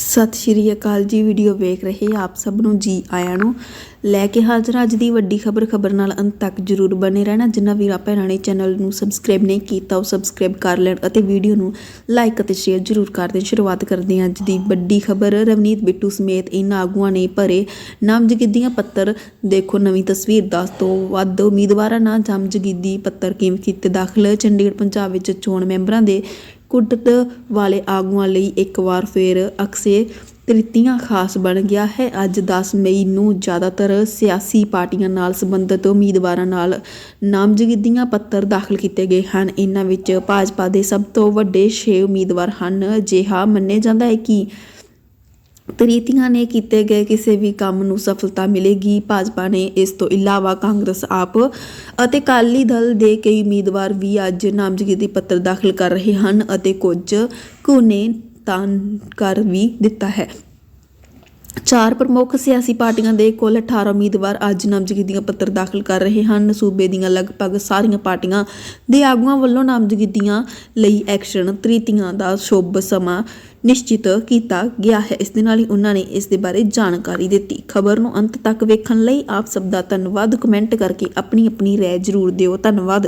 ਸਤਿ ਸ਼੍ਰੀ ਅਕਾਲ ਜੀ ਵੀਡੀਓ ਵੇਖ ਰਹੇ ਆਪ ਸਭ ਨੂੰ ਜੀ ਆਇਆਂ ਨੂੰ। ਲੈ ਕੇ ਹਾਜ਼ਰ ਅੱਜ ਦੀ ਵੱਡੀ ਖਬਰ ਖਬਰ ਨਾਲ ਅੰਤ ਤੱਕ ਜਰੂਰ ਬਨੇ ਰਹਿਣਾ। ਜਿਨ੍ਹਾਂ ਵੀਰਾਂ ਭੈਣਾਂ ਨੇ ਚੈਨਲ ਨੂੰ ਸਬਸਕ੍ਰਾਈਬ ਨਹੀਂ ਕੀਤਾ, ਉਹ ਸਬਸਕ੍ਰਾਈਬ ਕਰ ਲੈਣ ਅਤੇ ਵੀਡੀਓ ਨੂੰ ਲਾਈਕ ਅਤੇ ਸ਼ੇਅਰ ਜਰੂਰ ਕਰ ਦੇਣ। ਸ਼ੁਰੂਆਤ ਕਰਦੇ ਹਾਂ ਅੱਜ ਦੀ ਵੱਡੀ ਖਬਰ। ਰਵਨੀਤ ਬਿੱਟੂ ਸਮੇਤ ਇਨ੍ਹਾਂ ਆਗੂਆਂ ਨੇ ਭਰੇ ਨਾਮਜ਼ਦਗੀਆਂ ਪੱਤਰ। ਦੇਖੋ ਨਵੀਂ ਤਸਵੀਰ 10 ਤੋਂ ਵੱਧ ਉਮੀਦਵਾਰਾਂ ਨਾਲ ਨਾਮਜ਼ਦਗੀ ਪੱਤਰ ਕਿਵੇਂ ਕੀਤੇ ਦਾਖਲ। ਚੰਡੀਗੜ੍ਹ, ਪੰਜਾਬ ਵਿੱਚ ਚੋਣ ਮੈਂਬਰਾਂ ਦੇ ਕੁੱਟਤ ਵਾਲੇ ਆਗੂਆਂ ਲਈ ਇੱਕ ਵਾਰ ਫਿਰ ਅਕਸੇ ਤ੍ਰਿਤੀਆਂ ਖਾਸ ਬਣ ਗਿਆ ਹੈ। ਅੱਜ 10 ਮਈ ਨੂੰ ਜ਼ਿਆਦਾਤਰ ਸਿਆਸੀ ਪਾਰਟੀਆਂ ਨਾਲ ਸੰਬੰਧਿਤ ਉਮੀਦਵਾਰਾਂ ਨਾਲ ਨਾਮਜ਼ਦਗੀਆਂ ਪੱਤਰ ਦਾਖਲ ਕੀਤੇ ਗਏ ਹਨ। ਇਹਨਾਂ ਵਿੱਚ ਭਾਜਪਾ ਦੇ ਸਭ ਤੋਂ ਵੱਡੇ 6 ਉਮੀਦਵਾਰ ਹਨ। ਅਜਿਹਾ ਮੰਨਿਆ ਜਾਂਦਾ ਹੈ ਕਿ ਤਰੀਤੀਆਂ ਨੇ ਕੀਤੇ ਗਏ ਕਿਸੇ ਵੀ ਕੰਮ ਨੂੰ ਸਫਲਤਾ ਮਿਲੇਗੀ। ਭਾਜਪਾ ਨੇ ਇਸ ਤੋਂ ਇਲਾਵਾ ਕਾਂਗਰਸ, ਆਪ ਅਤੇ ਅਕਾਲੀ ਦਲ ਦੇ ਕਈ ਉਮੀਦਵਾਰ ਵੀ ਅੱਜ ਨਾਮਜ਼ਦਗੀ ਪੱਤਰ ਦਾਖਲ ਕਰ ਰਹੇ ਹਨ ਅਤੇ ਕੁਝ ਕੁ ਨੇ ਤਾਂ ਕਰ ਵੀ ਦਿੱਤਾ ਹੈ। ਚਾਰ ਪ੍ਰਮੁੱਖ ਸਿਆਸੀ ਪਾਰਟੀਆਂ ਦੇ ਕੁੱਲ 18 ਉਮੀਦਵਾਰ ਅੱਜ ਨਾਮਜ਼ਦਗੀਆਂ ਪੱਤਰ ਦਾਖਲ ਕਰ ਰਹੇ ਹਨ। ਸੂਬੇ ਦੀਆਂ ਲਗਭਗ ਸਾਰੀਆਂ ਪਾਰਟੀਆਂ ਦੇ ਆਗੂਆਂ ਵੱਲੋਂ ਨਾਮਜ਼ਦਗੀਆਂ ਲਈ ਐਕਸ਼ਨ ਤ੍ਰਿਤੀਆਂ ਦਾ ਸ਼ੁਭ ਸਮਾਂ ਨਿਸ਼ਚਿਤ ਕੀਤਾ ਗਿਆ ਹੈ। ਇਸ ਦੇ ਨਾਲ ਹੀ ਉਹਨਾਂ ਨੇ ਇਸ ਦੇ ਬਾਰੇ ਜਾਣਕਾਰੀ ਦਿੱਤੀ। ਖਬਰ ਨੂੰ ਅੰਤ ਤੱਕ ਵੇਖਣ ਲਈ ਆਪ ਸਭ ਦਾ ਧੰਨਵਾਦ। ਕਮੈਂਟ ਕਰਕੇ ਆਪਣੀ ਆਪਣੀ ਰਾਏ ਜ਼ਰੂਰ ਦਿਓ। ਧੰਨਵਾਦ।